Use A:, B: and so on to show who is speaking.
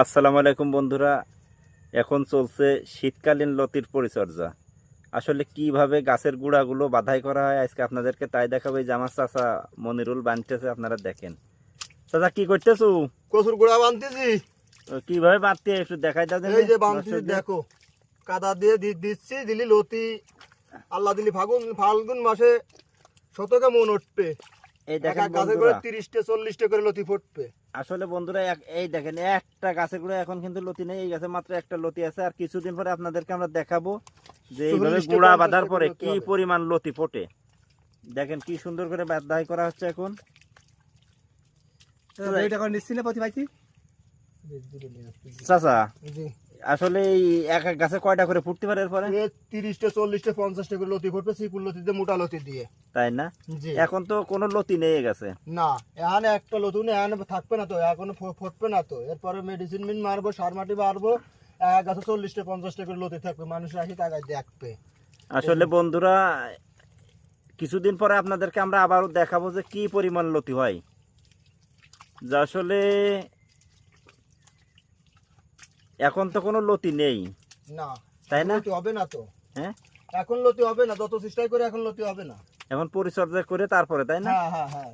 A: আসসালামু আলাইকুম বন্ধুরা। এখন চলছে শীতকালীন লতির পরিচর্যা। আসলে কীভাবে গাছের গুঁড়াগুলো বাধাই করা হয় আজকে আপনাদেরকে তাই দেখাবো। এই জামার চাষা মনিরুল বানতেছে আপনারা দেখেন। চাচা কি করতেছো?
B: কচুর গুঁড়া বানতেছি।
A: কীভাবে বাঁধতে একটু দেখাই দাও
B: এই যে বানতেছি দেখো। কাদা দিয়ে দিচ্ছি দিলি লতি। আল্লাহ দিলি ফাগুন ফাল্গুন মাসে শতকে মন উঠবে।
A: এই দেখেন
B: এক গাছে করে
A: বন্ধুরা।
B: তিরিশটা চল্লিশটা করে লতি ফুটবে।
A: আসলে বন্ধুরা এই দেখেন একটা গাছে গুঁড়া এখন কিন্তু লতি নেই এই গাছে মাত্র একটা লতি আছে। আর কিছুদিন পরে আপনাদেরকে আমরা দেখাবো যে এইভাবে
B: চল্লিশটা,
A: বাঁধার পরে কি পরিমাণ লতি ফোটে। দেখেন কি সুন্দর করে বাধাই করা হচ্ছে এখন।
C: দুই টাকা নিচ্ছি না প্রতি পাইছি
A: চাচা
B: জি।
A: আসলে এই এক এক গাছে কয়টা করে ফুটতে পারে এরপরে?
B: তিরিশটা চল্লিশটা পঞ্চাশটা করে লতি ফুটবে সিপুর লতি দিয়ে মোটা লতি দিয়ে।
A: তাই না? এখন তো কোনো লতি নেই গাছে।
B: না এখানে একটা লতুন এখানে থাকবে না তো এখন ফুটবে না তো। এরপরে মেডিসিন মিন মারবো সার মাটি মারবো এক গাছে চল্লিশটা পঞ্চাশটা করে লতি থাকবে মানুষ আসি তাকায় দেখবে।
A: আসলে বন্ধুরা কিছুদিন পরে আপনাদেরকে আমরা আবারও দেখাবো যে কি পরিমাণ লতি হয়। যা আসলে এখন তো কোনো লতি নেই।
B: না
A: তাই না?
B: লতি হবে না তো।
A: হ্যাঁ?
B: এখন লতি হবে না যত চেষ্টাই করে এখন লতি হবে না।
A: এখন পরিচর্যা করে তারপরে তাই না?
B: হ্যাঁ হ্যাঁ হ্যাঁ।